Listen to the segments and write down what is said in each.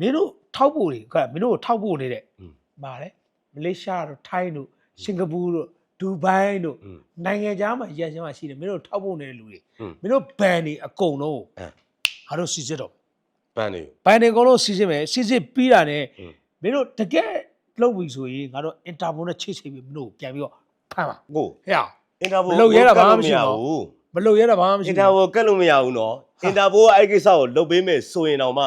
မင်းတို့ထောက်ဖို့တွေကမင်းတို့ထောက်ဖို့နေတဲ့ပါတယ်မလေးရှားတို့ထိုင်းတို့စင်ကာပူတို့ဒူဘိုင်းတို့နိုင်ငံခြားမှာရန်ရှမ်းမှာရှိတယ်မင်းတို့ထောက်ဖို့နေတဲ့လူတွေမင်းတို့ဘန်တွေအကုန်လုံးငါတို့စီစစ်တော့ဘန်တွေဘန်တွေအကုန်လုံးစီစစ်မယ်စီစစ်ပြီးတာ ਨੇ မင်းတို့တကယ်လုပ်ပြီဆိုရင်ငါတို့အင်တာဗိုနဲ့ချိတ်ချိတ်ပြီးမင်းတို့ပြန်ပြီးတော့ဖမ်းပါကိုဟဲ့အင်တာဗိုမလုပ်ရတာဘာမှမရှိဘူးမလုပ်ရတာဘာမှမရှိဘူးအင်တာဗိုကတ်လို့မရဘူးနော်အင်တာဗိုကအဲ့ကိစ္စကိုလုပ်ပေးမယ်ဆိုရင်တော့မှ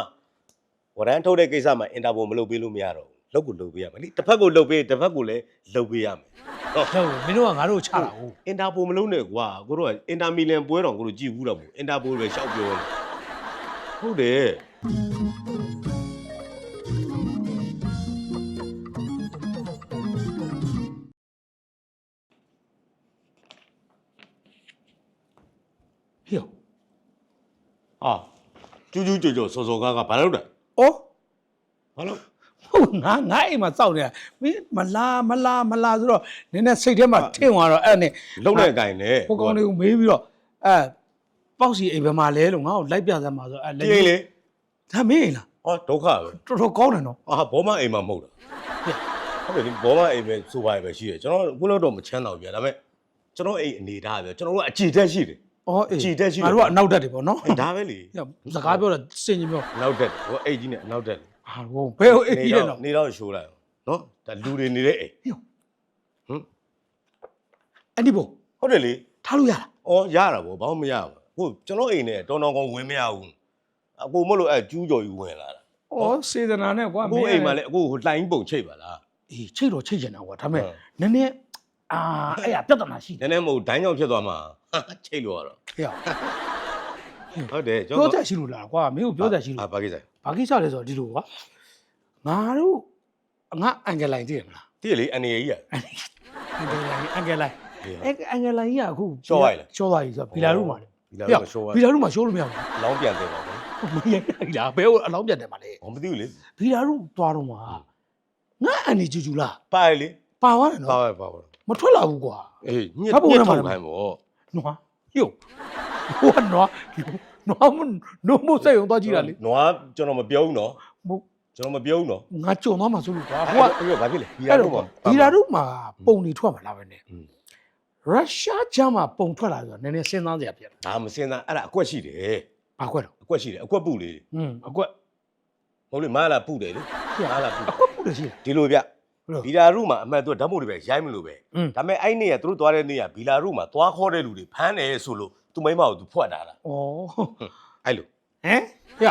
ဝရန်ထုတ်တဲ့ကိစ္စမှာအင်တာပိုမလုပ်ပေးလို့မရတော့ဘူးလုပ်ကိုလုပ်ပေးရမယ်လေတစ်ဖက်ကိုလုပ်ပေးတစ်ဖက်ကိုလည်းလုပ်ပေးရမယ်ဟုတ်ဟုတ်မင်းတို့ကငါတို့ကိုချတာဟုတ်အင်တာပိုမလုပ်နဲ့ကွာကိုတို့ကအင်တာမီလန်ပွဲတော်ကိုတို့ကြည့်ဘူးတော့ဘူးအင်တာပိုပဲရှောက်ပြောနေဟုတ်တယ်ဟေ့ဟာကျူးကျူးကြော်ကြော်စောစောကားကဘာလုပ်တာ အော်ဘာလို့ဟုတ်ငါငါအိမ်မှာစောင့်နေတာမင်းမလာမလာမလာဆိုတော့နည်းနည်းစိတ်ထဲမှာထင်သွားတော့အဲ့ဒါနဲ့လုံတဲ့အကင်နဲ့ဟိုကောင်လေးကိုမေးပြီးတော့အဲပေါ့စီအိမ်ဘယ်မှာလဲလို့ငါ့ကိုလိုက်ပြစမ်းပါဆိုအဲကြည့်လေဒါမင်းအိမ်လားဟောဒုက္ခပဲတော်တော်ကောင်းတယ်နော်အာဘောမအိမ်မှာမဟုတ်တာဟုတ်တယ်ဒီဘောမအိမ်ပဲဆိုပါပဲရှိတယ်ကျွန်တော်ခုလောက်တော့မချမ်းတော့ဘူးဗျာဒါပေမဲ့ကျွန်တော်အိမ်အနေထားပဲကျွန်တော်တို့ကအကြည်တက်ရှိတယ် အော်အေးကြည်တက်ရှိတယ်ငါတို့ကအနောက်တက်တယ်ပေါ့နော်အဲဒါပဲလေဟေ့စကားပြောတာစင်ကြီးပြောနောက်တက်ဟိုအိတ်ကြီးနဲ့နောက်တက်ဟာဟိုဘယ်ဟိုအိမ်ကြီးလဲနော်နေတော့ရှိုးလိုက်နော်ဒါလူတွေနေတဲ့အိမ်ဟေ့ဟမ်အဲ့ဒီဘုံဟုတ်တယ်လေထားလို့ရလားဩရတာဗောဘာမှမရဘူးဟုတ်ကျွန်တော်အိမ်နဲ့တော်တော်ကောင်းဝင်မရဘူးအကိုမလို့အဲကျူးကြော်ယူဝင်လာတာအော်စေတနာနဲ့ကွာအကိုအိမ်မှာလည်းအကိုဟိုလှိုင်းပုံချိတ်ပါလားအေးချိတ်တော့ချိတ်ကျင်တာကွာဒါပေမဲ့ဟုတ်နည်းနည်းအာအဲ့ရပြဿနာရှိတယ်နည်းနည်းမဟုတ်ဒိုင်းကြောင်ဖြစ်သွားမှာ ချိတ်လို့ရတော့ဟေ့ဟုတ်တယ်ပြောကြရှိလို့လားကွာမင်းကိုပြောကြရှိလို့အာဘာကိစ္စဘာကိစ္စလဲဆိုတော့ဒီလိုကွာငါတို့ငါအန်ဂယ်လိုင်းသိရမလားတိရလေအနေကြီးอ่ะအန်ဂယ်လိုင်းအန်ဂယ်လိုင်းဟေးအဲအန်ဂယ်လိုင်းကြီးကအခုရှော့လိုက်လား ရှော့သွားပြီဆိုတော့ဘီလာရုမှာလေဒီလာတော့ရှိုးဘီလာရုမှာရှော့လို့မရဘူးလောင်းပြန်တယ်ပါဘူးမရဘူးလားဘယ်ကိုအလောင်းပြတ်တယ်မှာလဲဘာမသိဘူးလေဘီလာရုသွားတော့မှာငါအန်ဒီဂျူဂျူလားပါရလေပါသွားတယ်ပါနော်ပါပါပါမထွက်လာဘူးကွာ အေးညစ်ဓာတ်ပုံညစ်ထဲမှာထုတ်ခိုင်းပေါ့ နွားယို့ဟိုကနွားနွားမနုံမဆက်ရုံသွားကြည့်တာလေနွားကျွန်တော်မပြောဘူးနော်မဟုတ်ကျွန်တော်မပြောဘူးနော်ငါကြုံသွားမှာဆိုလို့ကွာဟိုကပြီးတော့ဘာဖြစ်လဲဒီရာတို့မှာဒီရာတို့မှာပုံနေထွက်မှာလာပဲနဲ့ရုရှားကျမ်းမှာပုံထွက်လာဆိုတော့နည်းနည်းစဉ်းစားစရာဖြစ်လာဒါမစဉ်းစားအဲ့ဒါအကွက်ရှိတယ်ဘာကွက်တော့အကွက်ရှိတယ်အကွက်ပုလေးอืมအကွက်မဟုတ်လေမာလာပုတယ်လေမာလာပုအကွက်ပုတယ်ရှိတယ်ဒီလိုဗျ ဘယ်လို ဘီလာရုမှာအမှန်တော့ဓာတ်မို့တွေပဲရိုက်မလို့ပဲ อืม ဒါပေမဲ့အဲ့နေ့ကသူတို့သွားတဲ့နေ့ကဘီလာရုမှာသွားခေါ်တဲ့လူတွေဖမ်းတယ်ဆိုလို့သူမိမကိုသူဖွက်တာလား ဩ အဲ့လို ဟမ်ရ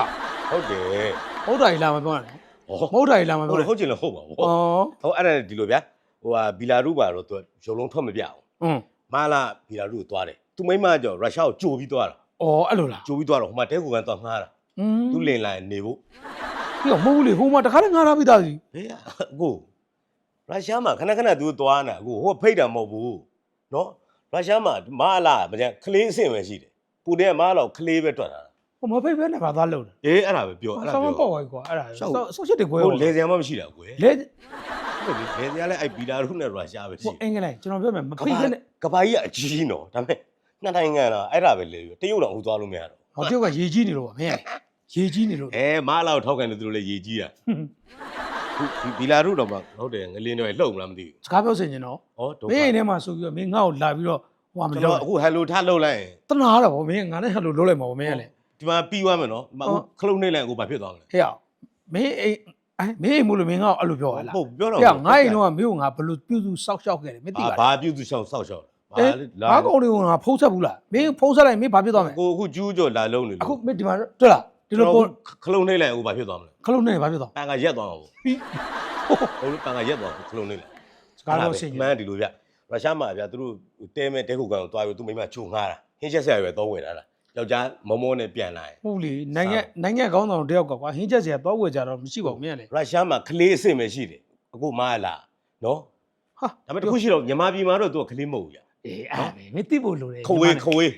ဟုတ်တယ် ဟုတ်တာကြီးလာမပြောနဲ့ ဟော မဟုတ်တာကြီးလာမ ဟု ပြော တ် နဲ့ ဟုတ်ချင်လည်းဟုတ်ပါဘူး ဩ ဟုတ်အဲ့ဒါနဲ့ဒီလိုဗျာဟိုဟာဘီလာရုပါတော့သူရုံလုံးထွက်မပြအောင် อืม မာလာဘီလာရုကိုသွားတယ်သူမိမကကြောရုရှားကိုကြိုပြီးသွားတာ ဩအဲ့လိုလား ကြိုပြီးသွားတော့ဟိုမှာတဲကူကန်သွားငှားတာ อืม သူလင်လာရင်နေဖို့ ပြမဟုတ်ဘူးလေဟိုမှာတခါတည်းငါထားပြီးသားစီ ဘေးကအကို ရုရှားမှာခဏခဏသူသွားနေတာအကိုဟိုဖိတ်တာမဟုတ်ဘူးနော်ရုရှားမှာမာလာမကျန်ခလေးအဆင့်ပဲရှိတယ်ပူတဲ့မာလာကိုခလေးပဲတွက်တာဟိုမဖိတ်ပဲနဲ့ဘာသားလုံးလဲအေးအဲ့ဒါပဲပြောအဲ့ဒါဆောင်းပြောပေါ့ကွာအဲ့ဒါရှောက်ဆောက်ဆောက်ချစ်တွေကွဲဟိုဟိုလေစရာမှမရှိတာကွယ်လေဟုတ်ပြီလေစရာလည်းအဲ့ဘီလာရုနဲ့ရုရှားပဲဟိုရှိအင်္ဂလိပ်ကျွန်တော်ပြောမယ်မကဖိတ်ဘာခဲ့နဲ့ကဘာကြီးကအကြီးနော်ဒါပေမဲ့နှစ်နိုင်ငံတော့အဲ့ဒါပဲလေတရုတ်တော့ဟိုသွားလို့မရတော့ဟောတယောက်ကရေကြီးနေလို့ပါမင်းရေကြီးနေလို့အဲမာလာကိုထောက်ကန်တယ်သူတို့လည်းရေကြီးတာဟွန်း ဒီဘီလာရုတော့မှဟုတ်တယ်ငလင်းတွေလှုပ်မလားမသိစကားပြောစင်ကျင်တော့ဘူးဩဒုက္ခမင်းအိမ်ထဲမှာဆိုပြီးတော့မင်းငါ့ကိုလာပြီးတော့ဟိုမှာမကျွန်ပြောတော်အခုဟယ်လိုထားလှုပ်လိုက်ရင်တနာတော့ဗောမင်းငါနဲ့ဟယ်လိုလုပ်လိုက်မှာဗောမင်းကလည်းဒီမှာပြီးသွားမယ်နော်ဒီမှာအခုခလုတ်နေလိုက်အခုဘာဖြစ်သွားမလဲဟဲ့အောင်မင်းအိမ်အဲမင်းအိမ်မို့လို့မင်းငါ့ကိုအဲ့လိုပြောရလားဟုတ်ပြောတော့ဟဲ့အောင်ငါအိမ်တော့ကမင်းကိုငါဘယ်လိုပြုစုစောက်ရှောက်ခဲ့တယ်မင်းသိပါလားဘာပြုစုရှောက်စောက်ရှောက်ဘာအေးလဲငါကောင်တွေကိုငါဖုံးဆက်ဘူးလားမင်းဖုံးဆက်လိုက်မင်းဘာဖြစ်သွားမလဲကိုအခုကျူးကျော်လာလုံးနေလို့အခုမင်းဒီမှာတွေ့လား ဒီလိုပုံခလုတ်နေလိုက်အခုဘာဖြစ်သွားမလဲခလုံးနဲ့ဘာဖြစ်သွားပန်ကရက်သွားမှာပေါ့ပြီးဟုတ်လို့ပန်ကရက်သွားခလုတ်နေလိုက်စကားပြောစင်ကျင်မှန်ဒီလိုဗျရုရှားမှာဗျသူတို့တဲမဲ့တဲခုကန်ကိုသွားပြီးသူမိမချိုငှားတာဟင်းချက်ဆက်ရွယ်တော့ဝင်လာတာယောက်ျားမောမောနဲ့ပြန်လာရင်ဟုတ်လေနိုင်ငံနိုင်ငံကောင်းဆောင်တယောက်ကကွာဟင်းချက်စရာတော့ဝယ်ကြတော့မရှိပါဘူးမင်းကလည်းရုရှားမှာကလေးအစ်စ်ပဲရှိတယ်အခုမလာနော်ဟာဒါပေမဲ့တစ်ခုရှိတော့မြန်မာပြည်မှာတော့သူကကလေးမဟုတ်ဘူးဗျအေးအဲ့ဒါပဲမင်းသိဖို့လိုတယ်ခဝေးခဝေး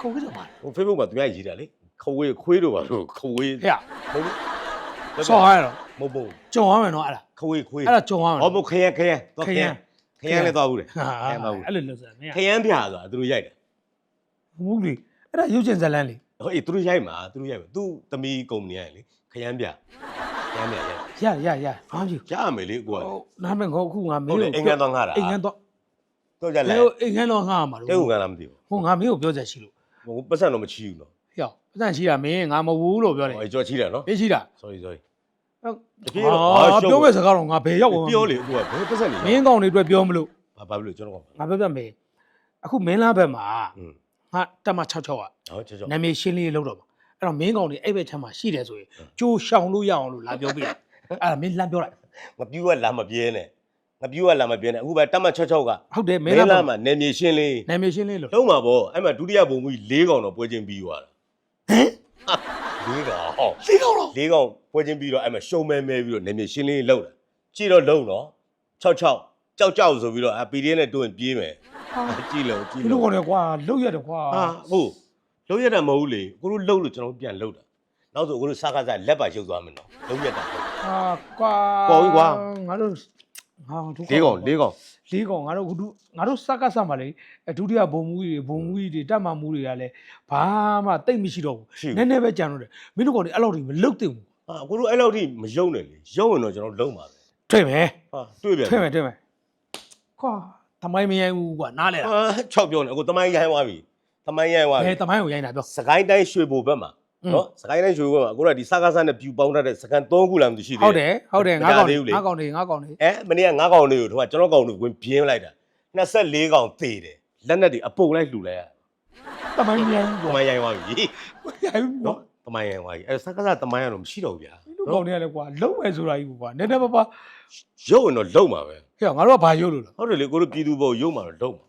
ခဝေးတော့ပါဟို Facebook မှာသူများရေးတာလေ ခဝေးခွေးတို့ပါလို့ခဝေးဟဲ့ဟုတ်လေဆောင်းရတော့မဟုတ်ဘူးကြုံရမယ်နော်အဲ့ဒါခဝေးခွေးအဲ့ဒါကြုံရမယ်ဟောမခရမ်းခရမ်းတော့ခရမ်းခရမ်းလည်းသွားဘူးလေဟာခရမ်းသွားဘူးအဲ့လိုလို့ဆိုတာမင်းခရမ်းပြဆိုတာသူတို့ရိုက်တာဟုတ်လေအဲ့ဒါရုပ်ရှင်ဇာတ်လမ်းလေဟိုအေးသူတို့ရိုက်မှာသူတို့ရိုက်မှာသူသမီးကုမ္ပဏီကလေခရမ်းပြခရမ်းပြရရရရဘာဖြစ်ရမယ်လေကိုကဟိုနားမငေါအခုငါမဟုတ်င်းတယ်အိမ်ကန်သွားငါတာအိမ်ကန်တော့တော့ကြဘလဲယ်လိုအိမ်ကန်တော့ငါမှာလို့တဲဟုတ်ကန်လားမသိဘူးဟိုငါမင်းကိုပြောချက်ရှိလို့ဟိုပတ်စံတော့မချီဘူးနော် ဟျောပတ်စံရှိတာမင်းငါမဝူးလို့ပြောတယ် ဟိုကြော်ချီတယ်နော် ပြေးရှိတာ sorry sorry ဟုတ် တပြေးတော့ အာပြောမဲ့စကားတော့ငါဘယ်ရောက်ဝင် ပြောလေကိုကဘယ်ပတ်စံနေ မင်းကောင်တွေအတွက်ပြောမလို့ ဘာဘာလို့ကျွန်တော်က ငါပြောပြမယ်အခုမင်းလားဘက်မှာ อืม ငါတက်မ66อ่ะ ဟောချောချော နာမည်ရှင်းလေးလောက်တော့မှာအဲ့တော့မင်းကောင်တွေအဲ့ဘက်ထမ်းမှာရှိတယ်ဆိုရင်ကြိုးရှောင်လို့ရအောင်လို့လာပြောပြတယ်အဲ့ဒါမင်းလမ်းပြောလိုက် ငပြူကလာမပြဲနဲ့ငပြူကလာမပြဲနဲ့အခုပဲတက်မချောချောက ဟုတ်တယ်မ မ င်း င်း လား လာ ဘက်မှာ မှာနေမြေရှင်းလေး နာမည်ရှင်းလေးလို့ လုံးမှာပေါ့အဲ့မှာဒုတိယဘုံကြီး၄កောင်တော့ပွဲချင်းပြီးသွားတာ ဟမ်၄កောင်ဟောလေးကောင်တော့၄កောင်ပွဲချင်းပြီးတော့အဲ့မှာရှုံမဲမဲပြီးတော့နေမြေရှင်းလေးလောက်တာကြည့်တော့လုံးတော့66ကြောက်ကြောက်ဆိုပြီးတော့အပီဒီနဲ့တွင်ပြေးမယ်ကြည့်လို့ကြည့်ဒီလိုလို့ကောင်တွေကွာလုတ်ရတယ်ကွာဟာဟုတ်လုံးရတာမဟုတ်လေကိုတို့လှုပ်လို့ကျွန်တော်ပြန်လှုပ်တာနောက်ဆိုကိုတို့စားခါစားလက်ပါရှုပ်သွားမယ်နော်လုံးရတာဟုတ်ဟာကွာပေါ်ပြီကွာ ငါတို့ ဟာဒုက္ခ ၄កောင်၄កောင် လေးကောင်ငါတို့ခုငါတို့စကတ်ဆက်မှာလေအဒုတိယဘုံမူကြီးတွေဘုံမူကြီးတွေတက်မှမူတွေကလည်းဘာမှတိတ်မရှိတော့ဘူး ရှိ နည်းနည်းပဲကြံတော့တယ်မင်းတို့ကောင်တွေအဲ့လောက်ကြီးမလုတ်တင်ဘူး ဟာကိုတို့အဲ့လောက်ထိမယုံနဲ့လေယုံရင်တော့ကျွန်တော်လုံးပါပဲ ထွေ့မယ် ဟာတွေ့ပြန် ထွေ့မယ်ထွေ့မယ်ကွာသမိုင်းမရိုင်းဘူးကွာနားလဲလား ဟာ6ပြောနေအခုတမိုင်းရိုင်းသွားပြီတမိုင်းရိုင်းသွား ဘ ပြီ ယ်သမိုင်းကိုရိုင်းတာပြော စကိုင်းတိုင်းရွှေဘိုဘက်မှာ อืม နော်စကိုင်းတိုင်းရွှေဘိုဘက်မှာကိုတို့ကဒီစကားစားနဲ့ပြူပေါင်းထားတဲ့စကန်3ခုလားမသိရှိသေးဟုတ်တယ်ဟုတ်တယ်ငါကောင်တွေမကြသေးဘူးလေငါကောင်တွေငါကောင်တွေအဲမနေ့က9កောင်လေးကိုတို့ကကျွန်တော်ကောင်တွေဝင်ပြင်းလိုက်တာ24កောင်သေတယ်လက်နဲ့တွေအပုတ်လိုက်လှူလိုက်ရသမိုင်းမရိုင်းဘူးတကွာမိုင်းရိုင်းသွားပြီရိုင်းဘူးကွာနော်တမိုင်းရိုင်းသွားပြီအဲစကားစားတမိုင်းရတော့မရှိတော့ဘူးဗျာမင်းတို့ကောင်တွေကလည်းကွာလုံးမယ်ဆိုတာကြီးကွာနည်းနည်းပါးပါးရုပ်ရင်တော့လုံးပါပဲဟဲ့ငါတို့ကဘာရုပ်လို့လဲဟုတ်တယ်လေကိုတို့ပြည်သူဘုံရုပ်မှာတော့လုံးပါဟဲ့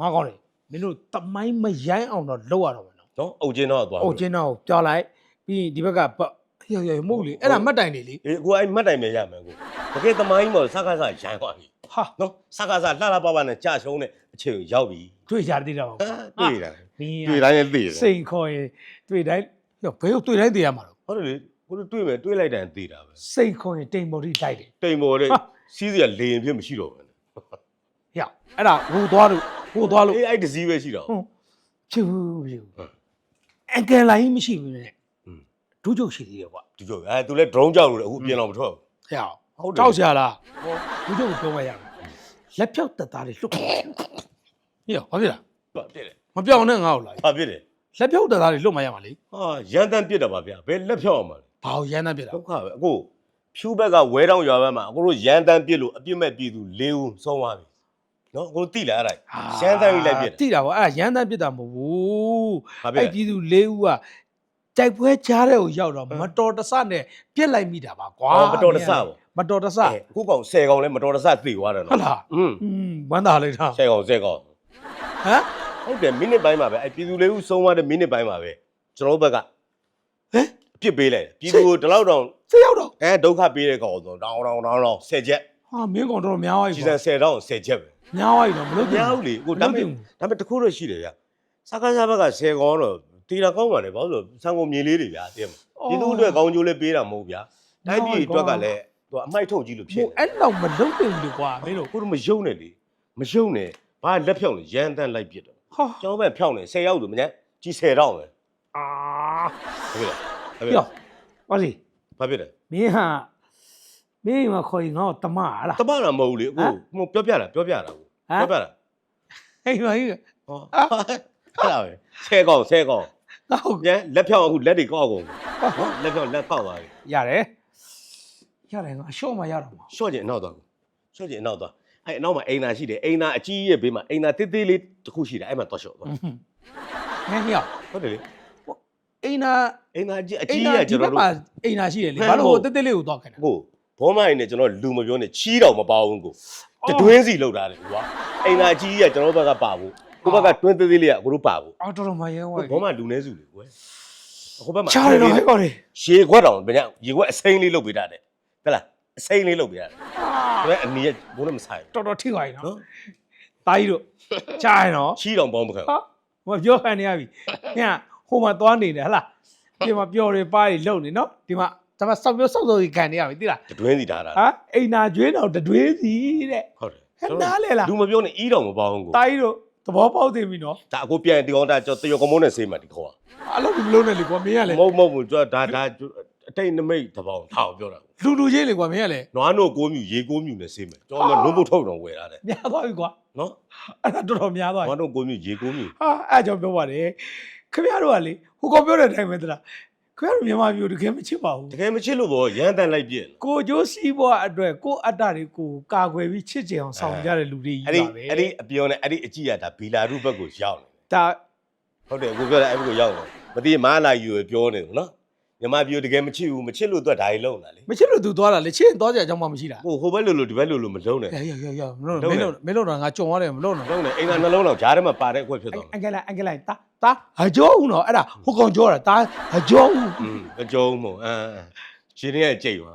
ငါကောင်တွေမင်းတို့သမိုင်းမရိုင်းအောင်တော့လောက်ရတော့မယ် နော်နော်အုတ်ချင်းတော့သွား။ဟုတ်ကျင်းတော့ပြောင်းလိုက်ပြီးရင်ဒီဘက်ကပတ်ဟေ့ဟေ့မဟုတ်လေအဲ့ဒါမှတ်တိုင်နေလေအေးကိုအဲ့မှတ်တိုင်ပဲရမယ်ကိုတကယ်တမိုင်းပေါ်စကားစားရိုင်းသွားပြီဟာနော်စကားစားလှလှပပနဲ့ကြာရှုံးတဲ့အချိန်ကိုရောက်ပြီတွေ့ကြသေးတာပါဟာတွေ့တာမင်းတွေ့တိုင်းလည်းသိတယ်စိန်ခေါ်ရင်တွေ့တိုင်းဟေ့ဘယ်ကိုတွေ့တိုင်းသိရမှာတော့ဟုတ်တယ်လေကိုတို့တွေ့မယ်တွေ့လိုက်တိုင်းသိတာပဲစိန်ခေါ်ရင်တိမ်မော်တိတိုက်တယ်တိမ်ပေါ်တဲ့ဟာစီးစရာလေရင်ဖြစ်မရှိတော့ဘူးဟေ့အဲ့ဒါဟိုသွားလို့ဟိုသွားလို့အေးအဲ့တစည်းပဲရှိတော့ဟုတ်ဖြူဖြူဟုတ် အန်ကယ်လိုင်းမရှိဘူးလေอืมဒုကျုပ်ရှိသေးတယ်ကွာဒီကြောအဲသူလည်း drone ကြောက်လို့လေအခုအပြင်တော့မထွက်ဘူးဟဲ့ဟုတ်တယ်ကြောက်စရာလားဟောဒုကျုပ်ကိုပြောမှရမယ်လက်ဖြောက်တက်သားလေးလွတ်ခဲ့ဟေ့ဘာဖြစ်လားဘာဖြစ်လဲမပြောင်းနဲ့ငါ့ကိုလာဘာဖြစ်လဲလက်ဖြောက်တက်သားလေးလွတ်မှရမှာလေဟာရန်တန်းပြစ်တာပါဗျာဘယ်လက်ဖြောက်အောင်မလဲဘာကိုရမ်းတမ်းပြတာဒုက္ခပဲအခုဖြူဘက်ကဝဲတောင်ရွာဘက်မှာအခုတို့ရန်တန်းပြစ်လို့အပြစ်မဲ့ပြည်သူ၄ဦးဆုံးသွားပြီ နော်ကိုတိလားအဲ့ဒါရှမ်းတန်းကြီးလိုက်ပြတယ်တိတာပေါ့အဲ့ဒါရမ်းတန်းပြစ်တာမဟုတ်ဘူးအဲ့ပြည်သူ၄ဦးကတိုက်ပွဲကြားတဲ့ကိုရောက်တော့မတော်တဆနဲ့ပြက်လိုက်မိတာပါကွာမတော်တဆပေါ့မတော်တဆကိုကောင်၁၀ကောင်လဲမတော်တဆသေသွားတယ်နော်ဟုတ်လားอืมဝမ်းသာလိုက်တာ၁၀ကောင်၁၀ကောင်ဟမ်ဟုတ်တယ်မိနစ်ပိုင်းမှာပဲအဲ့ပြည်သူလေးဦးဆုံးသွားတဲ့မိနစ်ပိုင်းမှာပဲကျွန်တော်ဘက်ကဟမ်အပြစ်ပေးလိုက်ပြည်သူကိုဒီလောက်တောင်၁၀ရောက်တော့အဲဒုက္ခပေးတဲ့ကောင်ဆိုတောင်းတောင်းတောင်းတောင်း၁၀ချက်ဟာမင်းကောင်တော့များသွားပြီကြီးစံ၁၀တောင်း၁၀ချက်ပဲ များသွားပြီတော့မလို့မများဘူးလေကိုဒါပေမဲ့ဒါပေမဲ့တခုတော့ရှိတယ်ဗျစကားစားဘက်က10ကောင်တော့တီတာကောင်းပါလေဘာလို့လဲဆံကုန်မြေလေးတွေဗျာတင်ပြည်သူအတွက်ကောင်းကျိုးလေးပေးတာမဟုတ်ဗျာတိုင်းပြည်အတွက်ကလည်းသူအမိုက်ထုတ်ကြီးလို့ဖြစ်ဟိုနေအဲ့လောက်မလုံးတင်ဘူးလေကွာမင်းတို့ကိုတို့မယုံနဲ့လေမယုံနဲ့ဘာလက်ဖြောင်းလဲရန်တန်းလိုက်ပြစ်တော့ဟာကျွန်တော်ပဲဖြောင်းနေ10ရောက်လို့မညာကြီး10တောင်းပဲအာဟုတ်ကဲ့လားဟုတ်ကဲ့ပြောဟောလေဘာဖြစ်လဲမင်းဟာ မင်းကခေါ်ရင်ငါ့ကိုတမဟာလား တမတာမဟုတ်ဘူးလေအခုဟမ် ဟိုပြောပြတာပြောပြတာကိုဟမ်ပြောပြတာဟေးမကြီးဟောအဲ့ဒါပဲဆဲကောင်ဆဲကောင်ငါ့ကိုညလက်ဖြောင်းအခုလက်တွေကောက်ကုန်နော်လက်ဖြောင်းလက်ကောက်သွားပြီရတယ်ရတယ်ငါရှော့မှရတော့မှာရှော့ကျင်အနောက်သွားကိုရှော့ကျင်အနောက်သွားအဲ့အနောက်မှာအိမ်သာရှိတယ်အိမ်သာအကြီးရဲ့ဘေးမှာအိမ်သာတိတ်တိတ်လေးတစ်ခုရှိတယ်အဲ့မှာသွားရှော့သွားဟင်းဟင်းရောက်ဟုတ်တယ်လေအိမ်နာအိမ်သာအကြီးအအိကြီးမ်နာရဲ့ဒီကျွန်ဘတော်က်တို့ မှာအိမ်နာရှိတယ်လေဟဲ့ ဘာလို့ဟုတ်ဟိုတက်တက်လေးကိုတော့ခင်တာကို ဘောမိုင်းနဲ့ကျွန်တော်လူမပြောနဲ့ချီးတော်မပေါအောင်ကိုအော်တတွင်းစီလောက်တာလေကွာအိမ်သာအကြီးရဲ့ကျွန်တော်ဘက်ကပါဖို့ကိုဘက်ကတွင်းသေးသေးလေးကကိုတို့ပါဖို့အော်တော်တော်မရဲဝါဘောမိုင်းလူနေစုလေကွယ်အခုဘက်မှာချားတယ်တော့ဟဲ့ကောလေရေခွက်တောင်ဗျာရေခွက်အစိမ့်လေးလုပ်ပေးတာတဲ့ဟဲ့လားအစိမ့်လေးလုပ်ပေးတာတဲ့ဒါပေမဲ့အနီးကဘိုးလည်းမဆိုင်တော်တော်ထိသွားပြီဘူးနော်နော်တာကြီးတို့ချားရနော်ချီးတော်ပေါင်းမခံဟာမပြောခံနေရပြီညဟိုမှာသွားနေတယ်ဟလားဒီမှာပျော်တွေပါးတွေလုံနေနော်ဒီမှာ ဒါမှစောက်ပြောစောက်စောက်ကြီးခံနေရပြီသိလားတတွင်းစီထားတာဟာအိမ်နာကျွေးတော်တတွေးစီတဲ့ဟုတ်တယ်ဟဲ့နားလေလားလူမပြောနဲ့အီးတော်မပေါအောင်ကိုတာကြီးတို့သဘောပေါက်သိပြီနော်ဒါအခုပြန်တီအောင်ဒါကျွန်တော်တယောကမုန်းနဲ့ဆေးမှဒီခေါ်အဲ့လိုဒီမလုံးနဲ့လေကွာမင်းကလေမဟုတ်မဟုတ်ဘူးကျွန်တော်ဒါဒါအအတိတ်နမိတ်တစ်ပေါင်ထားအောင်ပြောတာကိုလူလူချင်းလေကွာမင်းကလည်းနွားနို့ကိုးမြူရေကိုးမြူနဲ့ဆေးမယ်ကျွန်တော်ကလုံးပုတ်ထုတ်တော့ဝယ်တာတဲ့များသွားပြီကွာနော်အဲ့ဒါတော်တော်များသွားနွားပြီနို့ကိုးမြူရေကိုးမြူဟာအဲ့ဒါကြောင့်ပြောပါတယ်ခင်ဗျားတို့ကလေဟိုကောင်ပြောတဲ့အတိုင်းပဲတလား ခင်ဗျားတို့မြန်မာပြည်ကိုတကယ်မချစ်ပါဘူးတကယ်မချစ်လို့ပေါ့ရမ်းတန်လိုက်ပြည့်ကိုကျိုးစီးပွားအတွက်ကိုအတ္တတွေကိုကာကွယ်ပြီးချစ်ကြအောင်ဆောင်ကြတဲ့လူတွေကြီးအဲ့ဒီပါပဲအဲ့ဒီအပြောနဲ့အဲ့ဒီအကြည့်ရတာဘီလာရုဘက်ကိုရောက်နေဒါဟုတ်တယ်ကိုပြောတာအဲ့ဘက်ကိုရောက်နေမသိရင်မလာယူရပြောနေတယ်နော် မြန်မာပြည်ကိုတကယ်မချစ်ဘူးမချစ်လို့အတွက်ဒါကြီးလုံးတာလေမချစ်လို့သူသွားတာလေချစ်ရင်သွားကြအကြောင်းမှမရှိတာဟိုဟိုဘက်လိုလိုဒီဘက်လိုလိုမလုံးနဲ့ ရရရရမလို့မင်းတို့မင်းတို့တော့ငါကြုံရတယ်မလို့နော်လုံးနဲ့အိမ်ကနှလုံးတော့ဂျားထဲမှာပါတဲ့အခွက်ဖြစ်သွားအင်္ဂလိုက်အင်္ဂလိုက်တာတာအကျော်ဦးနော်အဲ့ဒါဟိုကောင်ကြောတာတာအကျော်ဦးอืมအကျုံးမို့အမ်ရှင်ရဲ့ကြိတ်ပါ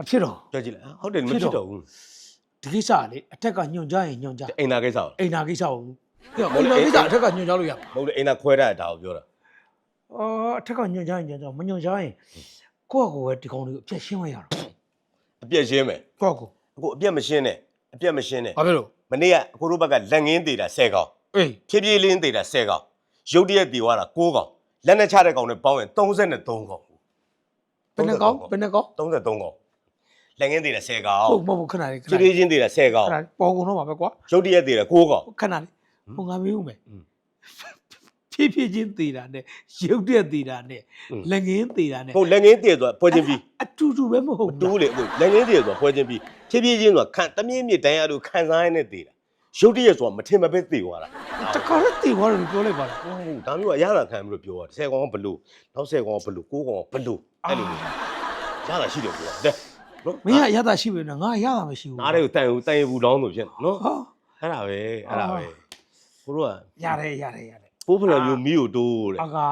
အဖြစ်တော့ပြောကြည့်လိုက်ဟုတ်တယ်မဖြစ်တော့ဘူးဒီကိစ္စကလေအထက်ကညွန်ကြရင်ညွန်ကြအိမ်သားကိစ္စကိုအိမ်နာကိစ္စကိုပြောအိမ်နာကိစ္စအထက်ကညွန်ကြလို့ရမှာမဟုတ်လေအိမ်သားခွဲတတ်တာကိုပြောတာ အော်အထက်ကညွန်ကြရင်ညွန်ကြမညွန်ကြရင်ကိုယ့်ကိုယ်ပဲဒီကောင်တွေကိုအပြတ်ရှင်းလိုက်ရတော့ အပြက်ရှင်းမယ် ကိုယ့်ကိုယ် အခုအပြက်မရှင်းနဲ့အပြက်မရှင်းနဲ့ ဘာဖြစ်လို့ မနေ့ကအခုတို့ဘက်ကလက်ငင်းသေးတာ10កောင် အေး ဖြည်းဖြည်းလေးသေးတာ10កောင်ရုတ်တရက်တည်သွားတာ9កောင်လက်နဲ့ချတဲ့ကောင်နဲ့ပေါင်းရင်33កောင် ဘယ်နှကောင်ဘယ်နှကောင် 33កောင်လက်ငင်းသေးတာ10កောင် ဟုတ်မဟုတ်ခဏလေးခဏ ဖြည်းဖြ လေး ည်းချင်းသေးတာ10កောင် ခဏလေးပေါ်ကုန်တော့ပါပဲကွာ ရုတ်တရက်တည်တာ9កောင် ခဏလေးဟိုငါမေးဦးမယ် อืม ဖြည်းဖြည်းချင်းသေးတာနဲ့ရုပ်တဲ့သေးတာနဲ့လက်ငင်းသေးတာနဲ့ဟုတ်လက်ငင်းတည်ဆိုတာဖွဲချင်းပြီးအတူတူပဲမဟုတ်ဘူးတူးလေဟုတ်လက်ငင်းတည်ဆိုတာဖွဲချင်းပြီးဖြည်းဖြည်းချင်းဆိုတာခံတမင်းမြစ်တန်းရလို့ခံစားရနေတည်တာရုပ်တရက်ဆိုတာမထင်မပဲတည်သွားတာတခါတော့သေးသွားတယ်လို့ပြောလိုက်ပါလားဟုတ်ဒါမျိုးကရတာခံဘူးလို့ပြောတာ10ကောင်ကဘလို့နောက်10ကောင်ကဘလို့9ကောင်ကဘလို့အဲ့လိုရတာရှိတယ်ပြောတာနော်မင်းကရတာရှိပြီနော်ငါရတာမရှိဘူးနားတွေကိုတန်ဘူးတန်ရဘူးလောင်းလို့ဖြစ်နော်အဲ့ဒါပဲအဲ့ဒါပဲကိုတို့ကရတယ်ရတယ်ရတယ် ပိုးဖလန်မျိုးမီးကိုတိုးတဲ့ အကာ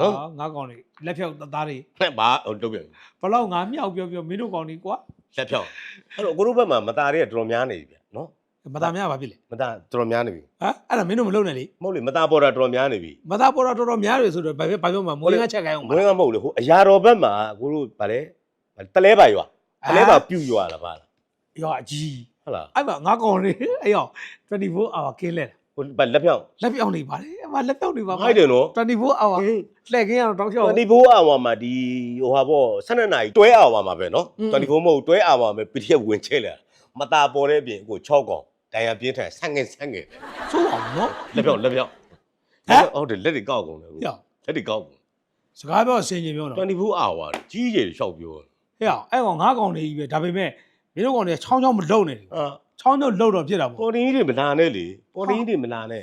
ဟုတ်ငါကောင်လေးလက်ဖြောက်တသားတွေဟဲ့ဘာဟိုတုတ်ပြန်ဘလောက်ငါမြောက်ပြောပြောမင်းတို့ကောင်လေးကွာလက်ဖြောင်းအဲ့တော့ကိုတို့ဘက်မှာမသားတွေကတော်တော်များနေပြီဗျနော်မသားများပါဖြစ်လေမသားတော်တော်များနေပြီဟမ်အဲ့ဒါမင်းတို့မလုပ်နဲ့လေမဟုတ်လေမသားပေါ်တာတော်တော်များနေပြီမသားပေါ်တော့တော်တော်များတယ်ဆိုတော့ဘာဖြစ်ဘာပြောမှာမွေးငါချက်ခိုင်းအောင်မင်းကမဟုတ်လေဟိုအရာတော်ဘက်မှာကိုတို့ဗာလဲတလဲပါရွာတလဲပါပြူရွာလားဗာလားရောအကြီးဟုတ်လားအဲ့မှာငါကောင်လေးအဲ့ရော24 hour ကင်းလဲ ဟိုဗာလက်ဖြောင်း လက်ပြောင်းနေပါလေအမလက်ပြောင်းနေပါ ဟိုက်တယ်နော် 24 hour လှည့်ခင်းအောင်တောက်လျှောက် 24 hour မှာဒီဟိုဟာပေါ့12နာရီတွဲ hour မှာပဲနော် อืม 24မဟုတ်တွဲ hour မှာပဲ PDF ဝင်ချဲလာမသားပေါ်တဲ့အပြင်ကို6កောင်ဒိုင်ယာပြင်းထန်ဆန့်ငယ်ဆန့်ငယ် ဆိုးအောင်နော် လက်ဖြောင်းလက်ဖြောင်း ဟမ် ဟုတ်တယ်လက်တွေကောက်ကုန်တယ်ကို ဟဲ့ လက်တွေကောက်ကုန် စကားပြောဆင်ခြင်ပြောတော့ 24 hour ကြီးကြီးရှောက်ပြော ဟဲ့အဲ့ကောင်ငါကောင်လေးကြီးပဲဒါပေမဲ့မင်းတို့ကောင်လေးချောင်းချောင်းမလုံနေဘူး အာ ချောင်းချောင်းလုံတော့ဖြစ်တာပေါ့ပေါ်တင်းကြီးတွေမလာနဲ့လေပေါ်တင်းကြီးတွေမလာနဲ့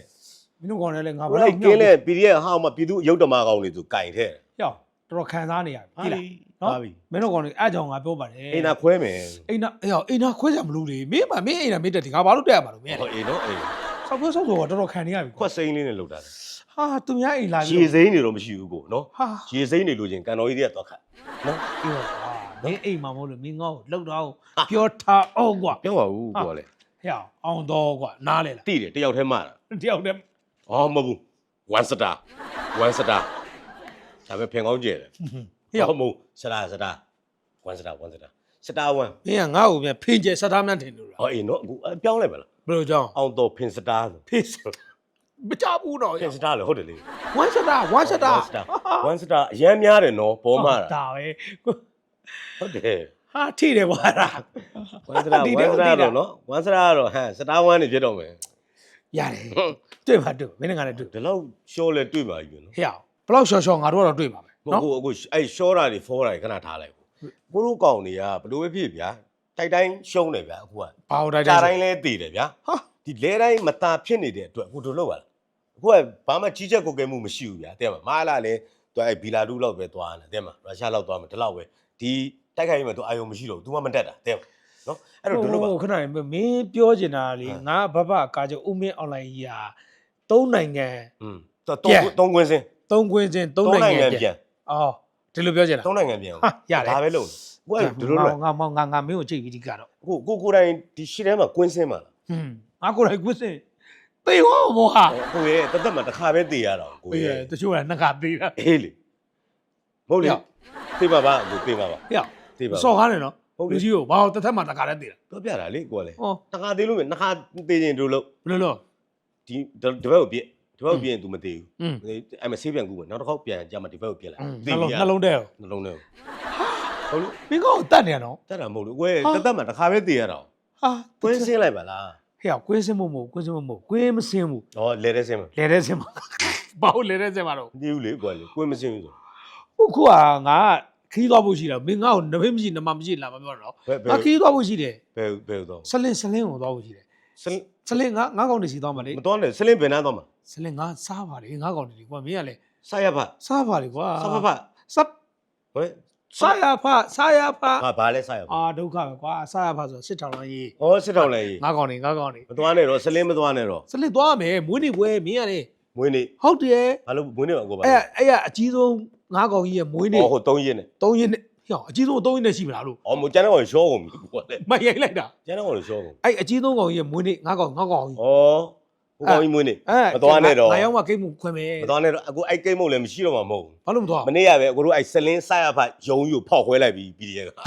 မင်းတို့ကောင်လေးလည်းငါဘလိုက်ကင်းလဲ PDF ဟောင်းမှာပြည်သူအယုတ်တမကောင်တွေသူကင်ထဲဟဲ့တော်တော်ခံစားနေရပြီလားနော်နော်မင်းတို့ကောင်လေးအဲ့ကြောင့်ငါပြောပါတယ်အိမ်နာခွဲမယ်အိမ်နာဟဲ့အိမ်နာခွဲကြမလို့လေမင်းမမင်းအိမ်နာမင်းတက်ဒီငါဘာလို့တက်ရမှာလို့မင်းဟောအေးနော်အေးဆောက်ပြောဆောက်ဆိုတော့တော်တော်ခံနေရပြီခွက်စိမ့်လေးနဲ့လောက်တာဟာသူများအိမ်လာရေစိမ့်နေတော့မရှိဘူးကိုနော်ဟာရေစိမ့်နေလို့ချင်းကန်တော်ကြီးတွေကသွားခတ်နော်အေးပါ မင်းအိမ်မှာမဟုတ်လို့မင်းငေါ့လှုပ်တော့ပြောထားအောင်ကွာပြောပါဘူးကွာလေဟဲ့အောင်တော့ကွာနားလေလားတိတယ်တယောက်တည်းမှတာတယောက်တည်းအော်မဟုတ်ဘူး one star one star ဒါပဲဖင်ကောင်းကျဲတယ်ဟဲ့ဟုတ်မဟုတ်စတာစတာ one star one star star one မင်းကငါ့ကိုပြန်ဖင်ကျက်စတားမှန်းထင်လို့လားအော်အေးနော်အခုအပြောင်းလိုက်ပါလားဘယ်လိုကြောင်းအောင်တော်ဖင်စတာဆိုဖေးမကြဘူးတော့ဖင်စတာလေဟုတ်တယ်လေဝမ်စတာဝမ်စတာ one star one star အရန်များတယ်နော်ပေါ်မှာတာဒါပဲ ဟုတ်တယ်ဟာထိတယ်ကွာဒါ one star ဒီ one တဲ့ star ဒီတဲ့တော့နော် one star ကတော့ဟမ် star one နေဖြစ်တော့မယ်ရတယ်တွေ့ပါတွေ့မင်းကလည်းတွေ့ဒီလောက်ရှော့လဲတွေ့ပါပြီနော်ဟဲ့ဘလောက်ရှော့ရှော့ငါတို့ကတော့တွေ့ပါမယ်မနော်ဟုတ်ဘူးအခုအဲ့ရှော့တာတွေဖောတာတွေခဏထားလိုက်ကိုကိုတို့ကောင်တွေကဘလို့ပဲဖြစ်ဗျာတိုက်တိုင်းရှုံးတယ်ဗျာအခုကဘာလို့တိုက်ကြာတိုင်းတိုင်းလဲတည်တယ်ဗျာဟာဒီလဲတိုင်းမตาဖြစ်နေတဲ့အတွက်အခုတို့လောက်ပါလားအခုကဘာမှကြီးချက်ကိုယ်ကဲမှုမရှိဘူးဗျာတဲ့မှာမာလာလဲသူအဲ့ဘီလာဒူလောက်ပဲသွားတယ်တဲ့မှာရုရှားလောက်သွားမယ်ဒီလောက်ပဲ ဒီတိုက်ခိုက်ရင်မှသူအာယုံမရှိတော့ဘူး तू မှမတက်တာတဲ့မှာနော်အဲ့တော့တို့လောက်ပါ ခဏလေးမင်းပြောချင်တာလေ ဟမ် ငါဘဘကာချုပ်ဦးမင်းအွန်လိုင်းကြီးဟာသုံးနိုင်ငံ อืมသူ ပြန် သုံးခွင်းစင်း သုံးခွင်းချင်းသုံး သုံး နို နိုင်ငံ င် ပြ ပြန် န် အော်ဒီလိုပြောချင်တာ သုံးနိုင်ငံပြန် ဟာရတယ် ဒါပဲလုပ်တယ်ကိုကဒီလိုလုပ် ငါငါငါငါမင်းကိုကြည့်ပြီးဒီကတော့ ကိုကိုကိုတိုင်းဒီရှီထဲမှာကွင်းစင်းမှာလား ဟွန်းငါကိုယ်တိုင်ကွစ်စင်တေဟောဘောဟာ ကိုရဲ့တသက်မှာတစ်ခါပဲတည်ရတာကို အေး ရဲ့ တချို့ကနှစ်ခါသေးတာ အေးလေ မဟုတ်လေ ဟုတ် သိပါပါကိုသိပါပါ ဟဲ့ သိပါပါ စော်ကားနေနော် ဟုတ် လူ လေ ကြီးကိုဘာလို့တစ်ထက်မှတစ်ခါတည်းသေးတာ ပြောပြတာလေကိုကလေ ဟော တစ်ခါသေးလို့မယ်နှစ်ခါသေးရင်တို့လို့ ဘယ်လိုလို့ ဒီဒီဘက်ကိုပြစ် ဒီဘက်ပြင် तू မသေး อืม ဘူးအဲ့မဆေးပြန်ကူမယ်နောက်တစ်ခေါက်ပြန်ကြမှာဒီဘက်ကိုပြက်လိုက် နှလုံးနှလုံးတဲ့ရော နှလုံးထဲဟုတ်လို့ မင်းကောတတ်နေရနော် တက်တာမဟုတ်လို့ကွယ်တက်တက်မှတစ်ခါပဲတည်ရတာ ဟာ ကွင်းစင်းလိုက်ပါလား ဟဲ့ကွင်းစင်းမမို့ကွင်းစင်းမမို့ကွင်းမစင်းဘူး ဟောလဲတဲ့စင်းမ လဲတဲ့စင်းမဘာလို့လဲတဲ့စင်းမတော့ မတည်ဘူးလေကွယ်လေကွင်းမစင်းဘူးဆို ခုခုကငါခီးသွားဖို့ရှိတယ်မင်းငါ့ကိုနမိတ်မရှိနမမရှိလာမပြောတော့ဘယ်ဘယ် ငါခီးသွားဖို့ရှိတယ်ဘယ်ဘယ်တော့ဆလင်းဆလင်းကိုသွားဖို့ရှိတယ်စလင်းဆလင်းငါငါကောင်နေစီသွားမှာလေမတော်နဲ့စလင်းဘယ်နာတော့မှာဆလင်းငါစားပါလေငါကောင်နေလေကွာမင်းကလေဆာရဖစားပါလေကွာဆာဖဖစားဟဲ့စားရဖစားရဖဟာဘာလဲဆာရဖအာဒုက္ခပဲကွာစားရဖဆိုစစ်ထောင်လောင်းကြီးဟောစစ်တောင်းလိုက်ငါကောင်နေငါကောင်နေမတော်နဲ့တော့စလင်းမတော်နဲ့တော့ဆလင်းသွားမယ်မွေးနေ့ပွဲမင်းကလေမွေးနေဟုတ်တယ်ဘာလို့မွေးနေမှာကိုပါအဲ့အဲ့အကြီးဆုံး ငါကောင်ကြီးရဲ့မွေးနေ့ဟောဟို3ရက်နဲ့3ရက်နဲ့ဟေ့အကြီးဆုံး3ရက်နဲ့ရှိမလားလို့အော်မကျန်တော့ရောကုန်ပြီကွာလေမရိုက်လိုက်တာကျန်တော့ရောကုန်အဲ့အကြီးဆုံးကောင်ကြီးရဲ့မွေးနေ့ငါကောင်ငါကောင်ကြီးဩဟိုကောင်ကြီးမွေးနေအဲမသွားနဲ့တော့ငါရောက်မှကိတ်မှုခွဲမယ်မတော်နဲ့တော့အခုအဲ့ကိတ်မုတ်လည်းမရှိတော့မှာမဟုတ်ဘူးဘာလို့မသွားမနေ့ကပဲအခုတို့အဲ့စလင်းဆာရဖယုံယူဖောက်ခွဲလိုက်ပြီပြီးဒီရကဟာ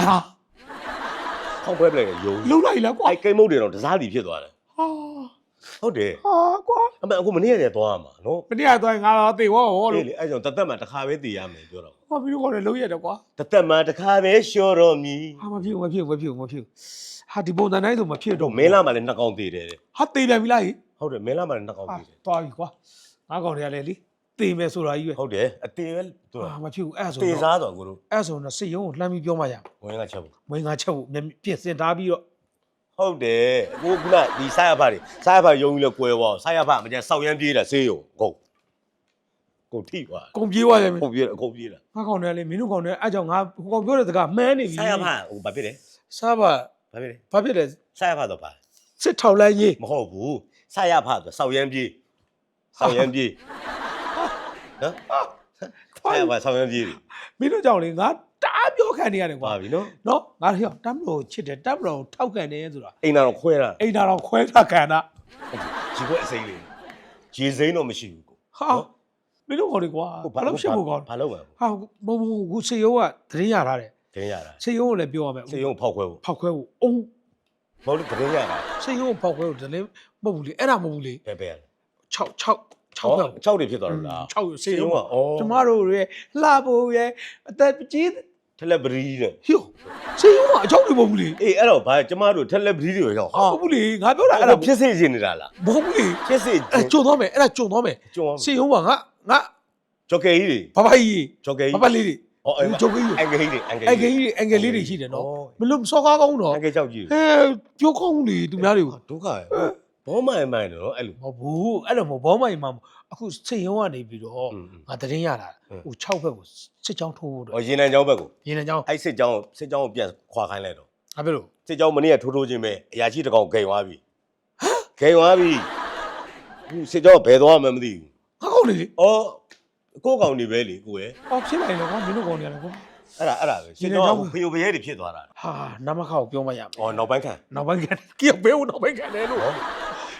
ဖောက်ခွဲပလိုက်တယ်ယုံယူလုံလိုက်လားကွာအဲ့ကိတ်မုတ်တွေတော့တစားစီဖြစ်သွားတယ် ဟာဟုတ်တယ်ဟာကွာအမေအခုမနေ့ကတည်းသွားရမှာနော်မနေ့ကသွားရင်ငါတော့တေဝေါဟောအေးလို့လေအဲ့ကြောင့်တသက်မှတစ်ခါပဲတည်ရမယ်ပြောတော့ဟောပြီးတော့လည်းလုံရတယ်ကွာတသက်မှတစ်ခါပဲလျှော်တော်မီဟာမဖြစ်ဘူးမဖြစ်ဘူးမဖြစ်ဘူးမဖြစ်ဘူးဟာဒီပုံစံတိုင်းဆိုမဖြစ်တော့မင်းလာမှလည်းနှစ်ကောင်တည်တယ်တဲ့ဟာတေးပြန်ပြီလားဟိဟုတ်တယ်မင်းလာမှလည်းနှစ်ကောင်ဟာတည်တယ်သွားပြီကွာငါကောင်တွေကလည်းလीတေးမယ်ဆိုတာကြီးပဲဟုတ်တယ်အတေပဲသူဟာမဖြစ်ဘူးအဲ့ဆိုတေတော့စားတော့ကိုတို့အဲ့ဆိုတော့စိတ်ရုံးကိုလှမ်းပြီးပြောမှရမယ်ဝင်ကချက်ဘူးမင်းငါချက်ဖို့မျက်ပြင်စင်ထားပြီးတော့ ဟုတ်တယ်အခုကဒီဆိုင်ရဖတွေဆိုင်ရဖယုံယူလဲကွဲသွားဆိုင်ရဖမကျန်စောက်ရမ်းပြေးတာဆေးရုံကုန်ကုန်ထိသွားကုန်ပြေးသွားတယ်မင်းကုန်ပြေးတယ်ကုန်ပြေးတာငါကောင်တွေကလည်းမင်းတို့ကောင်တွေအဲ့ကြောင့်ငါဟိုကောင်ပြောတဲ့စကားမှန်းနေပြီဆိုင်ရဖဟိုဘာဖြစ်လဲစားပါဘာဖြစ်လဲဘာဖြစ်လဲဆိုင်ရဖတော့ပါစစ်ထောက်လိုက်ရေးမဟုတ်ဘူးဆိုင်ရဖဆိုစောက်ရမ်းပြေးစောက်ရမ်းပြေးနော် ဆိုင်ရဖစောက်ရမ်းပြေးတယ်မင်းတို့ကြောင့်လေငါတအားပြောခံနေရတယ်ကွာပါပြီနော်နော်ငါတို့ဟောတမ်လို့ချစ်တယ်တမ်လို့ထောက်ခံတယ်ဆိုတာအိမ်သာတော့ခွဲတာအိမ်သာတော့ခွဲထားခံတာဂျီခွဲအစိမ့်လေးဂျီစိမ့်တော့မရှိဘူးကိုဟာမင်းတို့ကောင်တွေကွာဘာလို့ဖြစ်ဖို့ကောင်းဘာလို့လဲဟာမဟုတ်ဘူးခုစေရုံးကသတရင်ရထားတယ်တင်းရတာစေရုံးကိုလည်းပြောရမယ်စေယုံဖောက်ခွဲဖို့ဖောက်ခွဲဖို့အုံးမဟုတ်ဘူးတင်းရတာစေရုံးကိုဖောက်ခွဲဖို့ဒလင်းမဟုတ်ဘူးလေအဲ့ဒါမဟုတ်ဘူးလေပဲပဲရ6 6 6ဖက်6တွေဖြစ်သွားလို့လား6စေရုံးကကဩကျမတို့ရဲ့လှဖို့ရဲ့အသက်ကြီးတယ်လက်ပရီးတဲ့ဟိုစေရုံးကအကြောင်းတွေမဟုတ်ဘူးလေအေးအဲ့တော့ဘာကျမတို့တယ်လက်ပရီးတွေရောက်ဟာဟုတ်ဘူးလေငါပြောတာအဲ့အဲ့ဒါဒါဖြစ်စေချင်နေတာလားမဟုတ်ဘူးလေဖြစ်စေအဲ့ကြုံသွားမယ်အဲ့ဒါကြုံသွားမယ်ကျွန်းစေရုံးကငါငါဂျော်ကယ်ကြီးတွေဘဘကြီးဂျော်ကယ်ဘကြီးဘလေးတွေဟောအဲ့ဂျော်ကယ်ကြီးအင်္ဂလိပ်တွေအင်္ဂလိပ်အင်္ဂလိပ်တွေအင်္ဂလိပ်တွေရှိတယ်နော်မလို့စောကားကောင်းတော့အင်္ဂလိပ်ကြောက်ကြီးဟဲပြောကောင်းလေသူများတွေကိုဒုက္ခရ ဘောမိုင်မိုင်နော်အဲ့လို မဟုတ်ဘူးအဲ့လိုမဟုတ်ဘောမိုင်မှာအခုစိတ်ရုံးကနေပြီးတော့ อืม ငါတရင်ရတာ อืม ဟို6ဘက်ကိုစစ်ကြောင်းထိုးဖို့ ဟော တော့ ရေနံကျောင်းဘက်ကို ရင်းနှောင်း အဲ့စစ်ကျောင်းစစ်ကျောင်းကိုပြန်ခွာခိုင်းလိုက်တော့ ဘာဖြစ်လို့ စစ်ကြောင်းမနေ့ကထိုးထိုးချင်းပဲအရာရှိတကောင်ဂိန်သွားပြီဂိန်သွားပြီအခုစစ်ကြောင်းဘယ်သွားမှမသိဘူး ငါကောင်းနေလေ ။အော်ကိုယ့်ကောင်နေပဲလေကိုယ်ရဲ့ အော်ဖြစ်လိုက်တော့ကွာမင်းတို့ကောင်းနေရတယ်ကွာ အဲ့ဒါအဲ့ဒါပဲ ရှင် စစ် နေ ကြော ကြော င်း င်း ကဖျို့ဖျဲတွေဖြစ်သွားတာ ဟာနမခကိုပြောမှရမယ် ။အော်နောက်ပိုင်းခံ နောက်ပိုင်းကန်ကြည့်ဘဲဦးနောက်ပိုင်းကန်တယ်လို့ ဟော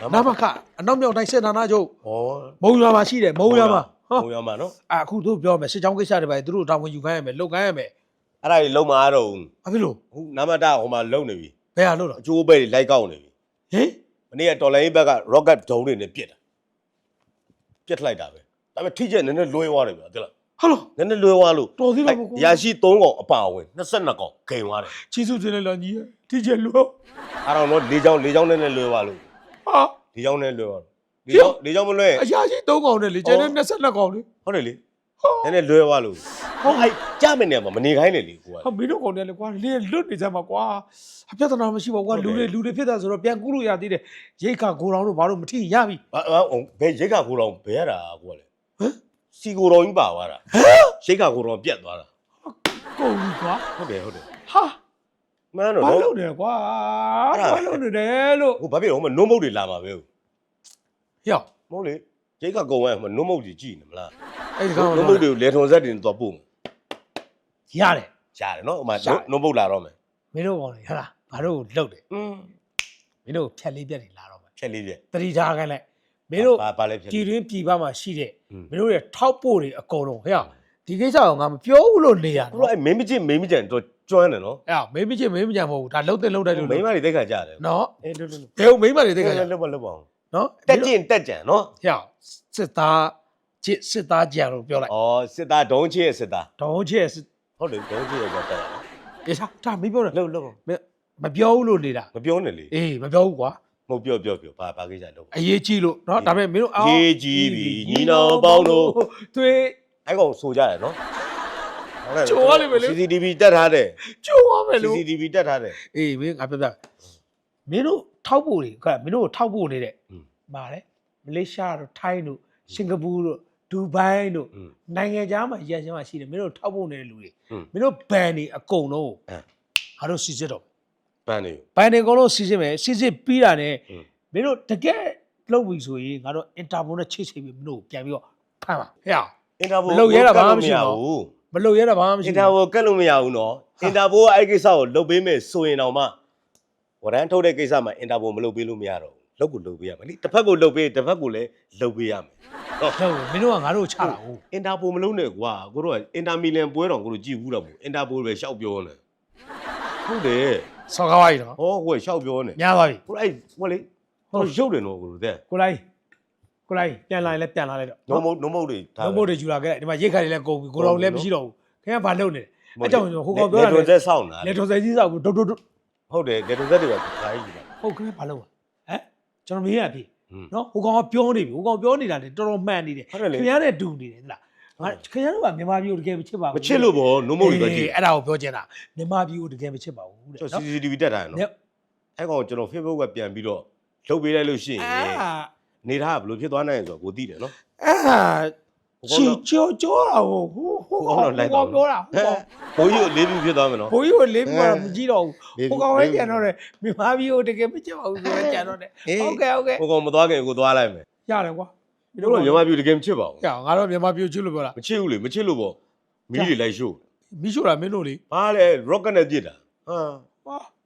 နမခအနောက်မြောက်တိုင်းစစ်ဌာနချုပ်ဟောမုံရွာမှာရှိတယ်မုံရွာမှာဟောမုံရွာမှာနော်အခုတို့ပြောမယ်စစ်ကြောင်းကိစ္စတွေပဲသူတို့တောင်းဝင်ယူခိုင်းရမယ်လုပ်ခိုင်းရမယ်အဲ့ဒါကြီးလုံးမအားတော့ဘူးဘာဖြစ်လို့အခုနမတဟိုမှာလုံနေပြီဘယ်ဟာလို့တော့အကျိုးပဲတွေလိုက်ကောက်နေပြီဟင်မနေ့ကတော်လိုင်းဘက်က rocket ဒုံးတွေနဲ့ပြစ်တာပြစ်လိုက်တာပဲဒါပေမဲ့ထိချက်နည်းနည်းလွဲသွားတယ်ဗျာသိလားဟာလို့နည်းနည်းလွဲသွားလို့တော်သေးလားအဲ့ကိုရာရှိ3ကောင်အပါဝင်22ကောင်ဂိန်သွားတယ်ချီစုတင်လိုက်လာကြီးဒီကျလို့အဲ့တော့တော့၄ချောင်း၄ချောင်းနဲ့နဲ့လွဲသွားလို့ ဟာ ၄ချောင်းနဲ့လွဲသွားလို့၄ချောင်း၄ချောင်းမလွဲ အရာရှိ3កောင်နဲ့လေကျန်တဲ့22កောင်လေ ဟုတ်တယ်လေနည်းနည်းလွဲသွားလို့ဟုတ်အဲ့ကြမယ်နေမှာမနေခိုင်းနဲ့လေကိုက ဟာမင်းတို့កောင်နဲ့လေကွာလေလွတ်နေကြမှာကွာအပြဿနာမရှိပါဘူးကွာ ဟုတ်တယ် လူတွေလူတွေဖြစ်တာဆိုတော့ပြန်ကူးလို့ရသေးတယ်ရိတ်ခါကိုတော်တို့ဘာလို့မထိရပြီ ဘာဘာအောင်ဘယ်ရိတ်ခါကိုတော်ဘယ်ရတာကိုကလေ ဟမ် စီကိုတော်ကြီးပါသွားတာရိတ်ခါကိုတော်ပြတ်သွားတာ ကုန်ပြီကွာ ဟုတ်တယ်ဟုတ်တယ် ဟာ မှန်တော့ ဘာ နော် လုပ်နေလဲကွာ အဲ့ဒါ ဘာလုပ်နေတယ်လို့ ဟိုဘာဖြစ်လို့ဟိုမှာနုံမုတ်တွေလာမှာပဲဟုတ် ရောက် မဟုတ်လေရိတ်ခါကုံဝဲဟိုမှာနုံမုတ်တွေကြည့်နေမလား အဲ့ဒီကောင် နုံမုတ်တွေကိုလေထုံဆက်တွေနဲ့တော့ပို့မယ် ရတယ် ရတယ်နော်ဟိုမှာ ရတယ် နုံမုတ်လာတော့မယ် မင်းတို့ကောင်လေဟဟလားငါတို့လှုပ်တယ် อืม မင်းတို့ဖြက်လေးပြက်တွေလာတော့မယ် ဖြက်လေးပြက် တတိထားခိုင်းလိုက်မင်းတို့ ဘာဘာလဲဖြက် ကြည် လေး ရင်းပြည်ပမှာရှိတဲ့ อืม မင်းတို့ရဲ့ထောက်ပို့တွေအကုန်လုံးဟဲ့အောင်ဒီကိစ္စကိုငါမပြောဘူးလို့နေရ ကိုတော့အဲ့မင်းမကြည့်မင်းမကြံတော့ ကျွမ်းတယ်နော်အဲ့အောင်မင်းမချစ်မင်းမညာမဟုတ်ဘူးဒါလှုပ်တဲ့လှုပ်တဲ့လို့မိန်းမတွေတိတ်ခါကြတယ်နော်အေးလွတ်လွတ်ဘယ်ဟုတ်မိန်းမတွေသိကြကြလွတ်ပါလွတ်ပါအောင်နော်တက်ကျင်တက်ကြံနော်ဟဲ့စစ်သားချစ်စစ်သားကြံလို့ပြောလိုက်ဩစစ်သားဒုံးချစ်ရဲ့စစ်သားဒေါင်းချစ်စစ်ဟုတ်တယ်ဒုံးချစ်ရဲ့ကတက်အေးဒါမင်းပြောတယ်လှုပ်လှုပ်မပြောဘူးလို့နေတာမပြောနဲ့လေအေးမပြောဘူးကွာမဟုတ်ပြောပြောပြောဘာဘာကိစ္စလုပ်အရေးကြီးလို့နော်ဒါပေမဲ့မင်းတို့ရေးကြီးပြီညီနောင်ပေါင်းတို့သွေးအဲ့ကောင်ဆိုကြတယ်နော် ချိုးရလိမ့်မယ်လေ CCTV တက်ထားတယ် ကျိုးသွားမယ်လို့ CCTV တက်ထားတယ် အေးမင်းငါပြောပြမင်းတို့ထောက်ဖို့တွေကမင်းတို့ကိုထောက်ဖို့နေတဲ့ อืม မာတယ်မလေးရှားတို့ထိုင်းတို့စင်ကာပူတို့ဒူဘိုင်းတို့ อืม နိုင်ငံခြားမှာရန်ရှင်းမှာရှိတယ်မင်းတို့ထောက်ဖို့နေတဲ့လူတွေ อืม မင်းတို့ဘန်နေအကုန်လုံး အဲ ငါတို့စီစစ်တော့ ပန်းနေ ဘန်နေအကုန်လုံးစီစစ်မယ်စီစစ်ပြီးတာနဲ့ อืม မင်းတို့တကယ်လုပ်ပြီဆိုရင်ငါတို့အင်တာပိုနဲ့ချိတ်ချိတ်ပြီးမင်းတို့ကိုပြန်ပြီးတော့ဖမ်းပါဟဲ့အောင် အင်တာပို မလုပ်ရဲတာဘာမှမရှိဘူး ဘူး မလုပ်ရတာဘာမှမအရှိင်တာပိုကတ်လို့မရဘူးနော်အင်တာပိုကအဲ့ဒီကိစ္စကိုလုပ်ပေးမယ်ဆိုရင်တော့မှဝရန်ထုတ်တဲ့ကိစ္စမှာအင်တာပိုမလုပ်ပေးလို့မရတော့ဘူးလုပ်ကိုလုပ်ပေးရမယ်လေတစ်ဖက်ကိုလုပ်ပေးတစ်ဖက်ကိုလည်းလုပ်ပေးရမယ်ဟုတ် ဟုတ်မင်းတို့ကငါတို့ကိုချတာဟုတ်အင်တာပိုမလုပ်နဲ့ကွာကိုတို့ကအင်တာမီလန်ပွဲတော်ကိုတို့ကြည်ဘူးတော့ဘူးအင်တာပိုပဲရှောက်ပြောနေဟုတ်တယ်ဆောက်ကားပါကြီးနော်ဟောကိုယ်ရှောက်ပြောနေများသွားပြီကိုအဲ့ဟိုလေဟိုရုပ်တယ်နော်ကိုတို့တဲ့ကိုလိုက် ကိုလိုက်ပြန်လာရင်လည်းပြန်လာလိုက်တော့နုံမုတ်နုံမုတ်တွေထားလုံးမို့တွေယူလာခဲ့တယ်ဒီမှာရိတ်ခါတွေလည်းကုန်ပြီကိုတော်လည်းမရှိတော့ဘူးခင်ဗျာဘာလုပ်နေလဲအကြောင်းဟိုကောင်ပြောလေတာတော်သက်ဆောင်းတာလေတော်စဲကြီးဆောက်ဘူးဒုတ်ဒုတ်ဒုတ်ဟုတ်တယ်လေတော်သက်တွေကခါကြီးကြီးတာဟုတ်ခင်ဗျာဘာလုပ်ဟမ်ကျွန်တော်မေးရပြီอืมနော်ဟိုကောင်ကပြောနေပြီဟိုကောင်ပြောနေတာလေတော်တော်မှန်နေတယ်ဟုတ်တယ်လေခင်ဗျားနဲ့တူနေတယ်ဟလားငါခင်ဗျားတို့ကမြန်မာပြည်ကိုတကယ်မချစ်ပါဘူးမချစ်လို့ဗောနုံမုတ်တွေပဲကြည့်အဲ့ဒါကိုပြောချင်တာမြန်မာပြည်ကိုတကယ်မချစ်ပါဘူးတဲ့ကျွန်နော်တော် CCTV တက်တာရနော်နဲ့အဲ့ကောင်ကျွန်တော် Facebook ကပြန်ပြီးတော့လုတ်ပေးလိုက်လို့ရှိရင် အာနေထားကဘယ်လိုဖြစ်သွားနိုင်လဲဆိုတော့ကိုသိတယ်နော်အာချီချိုချိုတာဟိုဟိုဟိုဟိုကောင်တော့လိုက်ပါပြောတာဟိုကောင်ဘိုးကြီးကိုလေးပြီးဖြစ်သွားမယ်နော်ဘိုးကြီးကိုလေးပြီးတော့မကြည့်တော့လေးဘူးဟိုကောင်လည်းကြံတော့တယ်မြန်မာပြည်ကိုတကယ်မချစ်ပါဘူးဆိုတော့ကြံတော့တယ်ဟုတ်ကဲ့ဟုတ်ကဲ့ဟိုကောင်မသွားခင်ကိုသွားလိုက်မယ်ရတယ်ကွာတို့တော့မြန်မာပြည်တကယ်မချစ်ပါဘူးရငါတော့မြန်မာပြည်ကိုချစ်လို့ပြောတာမချစ်ဘူးလေမချစ်လို့ဗောမီးတွေလိုက်ရှို့မိရှို့တာမင်းတို့လေဘာလဲ rocket နဲ့ပြစ်တာဟာဟာဒီ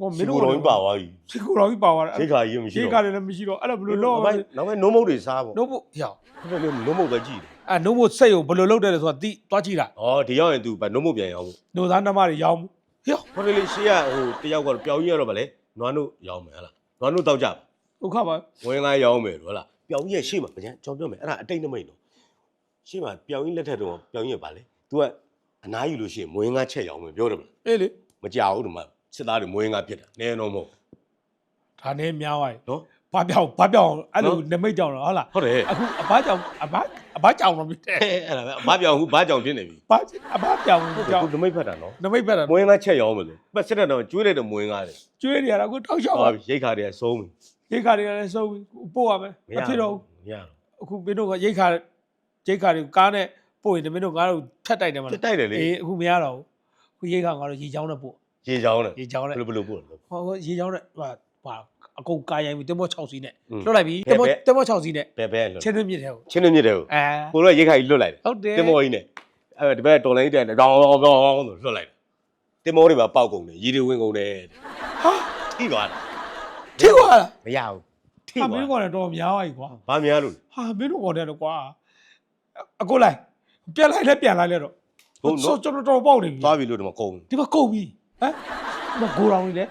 ကောင်မမင်းင်းတို့တို့တော့ပါသွားပြီစီကိုတော်ကြီးပါသွားတာစိတ်ခါကြီးမရှိဒီတော့ကလည်းမရှိတော့အဲ့ဒါဘယ်လိုလုပ်နောအောင်က်ပိုင်းနောက်ပိုင်းနုံမုတ်တွေစားဗောနို့ဘရဟုတ်တယ်လေနုံမုတ်ပဲကြည့်တယ်အဲ့နို့ဘစိတ်ကိုဘယ်လိုလုပ်တယ်လဲဆိုတာတိသွားကြည့်တာဩဒီရောက်ရင် तू ဗာနုံမုတ်ပြန်ရအောင်နို့သားနှမတွေရောင်းဘူးဟေ့ဟုတ်တယ်လေရှေ့ကဟိုတယောက်ကတော့ပျောင်ကြီးရတော့ဗာလေနွားနုရောင်းမယ်ဟလားနွားနုတောက်ကြပါဒုက္ခပါဝင်ကားရောင်းမယ်ဟုတ်လားပျောင်ကြီးရဲ့ရှေ့မှာဗျာကျွန်တော်ပြောမယ်အဲ့ဒါအတိတ်နမိတ်နော်ရှေ့မှာပျောင်ကြီးလက်ထက်တော့ပျောင်ကြီးကဗာလေ तू ကအနားယူလို့ရှိရင်မွေးငါချက်ရောင်းမယ်ပြောတယ်မလားအေးလေမကြောက်ဘူးဒီမှာ စစ်သားတွေမွေးငါပြစ်တာနည်းတော့မဟုတ်ဒါနဲ့များသွားပြီနော် ဘာပြောင်းဘာပြောင်းအဲ့လိုနော်နမိတ်ကြောင်တော့ဟုတ်လားဟုတ်တယ် အခုအဘကြောင်အဘအဘကြောင်တော့မြစ်တယ်အဲ့ဒါပဲဘာပြောင်ဘူးဘာကြောင်ဖြစ်နေပြီဘာအဘပြောင်ကြောင်ခုနမိတ်ဖတ်တာနော်နမိတ်ပဲတာမွေးငါချက်ရောင်းမယ်လို့ပတ်စစ်တဲ့တော့ကျွေးလိုက်တော့မွေးငါတယ်ကျွေးနေရတာအခုထောက်လျှောက်ဟောပါရိတ်ခါတွေကဆုံးပြီရိတ်ခါတွေကလည်းစုံပြီပို့ရမယ်မဖြစ်တော့ဘူး မရတော့အခုမင်းတို့ကရိတ်ခါရိတ်ခါတွေကိုကားနဲ့ပို့ရင်မင်းတို့ကားတို့ဖြတ်တိုက်တယ်မတက်လားတိုက်တယ်လေအေးအခုမရတော့ဘူးအခုရိတ်ခါကတော့ရေချောင်းနဲ့ပို့ ရေချောင်းတယ် ရေချောင်းနဲ့ ဘယ်လိုဘယ်လိုပို့လဲ ဟောရေချောင်းနဲ့ဟာဟာအကုန်ကာရိုင်းပြီးတင်မော6စီးနဲ့ อืม လွတ်လိုက်ပြီ ဘယ် တင်မော ဘယ် တင်မော6စီးနဲ့ ဘယ်ဘဲလွတ် ချင်းတွင်းမြစ်တယ်ဟုတ် ချင်းနေမြစ်တယ်ကို အဲ ကိုတို့ကရိတ်ခါကြီးလွတ်လိုက်တယ် ဟုတ်တယ် တင်မောကြီးနဲ့အဲ့ဒီဘက်တော်လိုင်းတက်တယ်တောင်းတောင်းတောင်းဆိုလွတ်လိုက်တယ်တင်မောတွေမှာပေါက်ကုန်တယ်ရေတွေဝင်ကုန်တယ် ဟာ ထိသွားတာ ထိသွားလား မရဘူးထိ ဟာ သွား မင်းကတော့တော်များပါ ਈ ကွာ ဘာများလို့ ဟာမင်းတို့ကောင်တယ်တော့ကွာအကိုလိုက်ပြန်လိုက်လဲပြန်လိုက်လဲတော့ ဘုံ ဆို နော် ကျွန်တော်တော်ပေါက်နေပြီ သွားပြီလို့ဒီမှာကုန် ဒီမှာကုန်ပြီ ဟမ်ဒီမှာဂိုရောင်ကြီးလဲ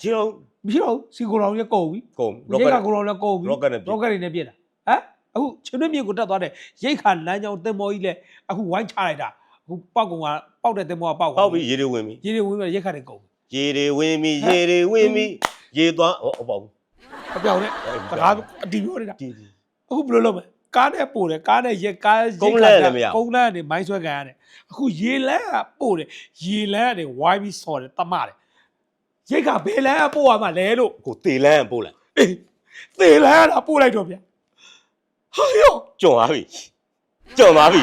ချီအောင်မရှိတော့ဘူးစီဂိုရောင်ကြီးကုန်ပြီကုန်ရိတ်ခါဂိုရောင်လည်းကုန်ပြီ rocket နဲ့ပြစ် rocket တွေနဲ့ပြစ်တာဟမ်အခုချင်းတွင်းမြေကိုတက်သွားတဲ့ရိတ်ခါလမ်းကြောင်းတင်မောကြီးလဲအခုဝိုင်းချလိုက်တာအခုပေါက်ကောင်ကပေါက်တဲ့တင်မောကပေါက်ပေါက်ပြီရေတွေဝင်ပြီရေတွေဝင်ပြီးရိတ်ခါတွေကုန်ပြီရေတွေဝင်ပြီရေတွေဝင်ပြီရေသွားဟောဟုတ်ပါဘူးအပြောင်းနဲ့စကားအတီးပြောနေတာဒီဒီအခုဘယ်လိုလုပ်မလဲ ကားနဲ့ပို့တယ်ကားနဲ့ရေကားကုန်းလမ်းနဲ့မရဘူးကုန်းလမ်းနဲ့မိုင်းဆွဲကန်ရတယ်အခုရေလမ်းကပို့တယ်ရေလမ်းကနေဝိုင်းပြီးဆော်တယ်တမတယ်ရိတ်ကဘယ်လမ်းကပို့ရမှာလဲလို့ကိုတေလန်းပို့လိုက်အေးသေလမ်းကပို့လိုက်တော့ဗျာဟာယော ကြုံသွားပြီကြုံသွားပြီ